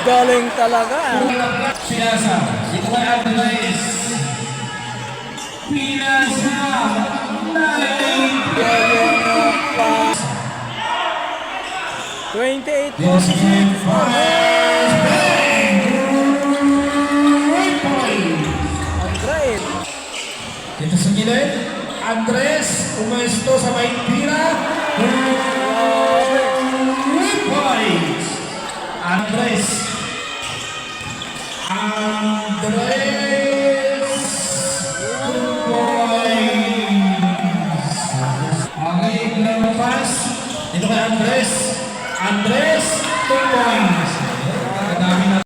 Galing talaga. Pinasa, dito kay Andres. 28 Dito si bang! Andres. Dito sa gilid, Andres, umesto sa may tira. Three points. Andres. Andres. Two points. Okay, ilang pass. Dito kay Andres. Andres, two points.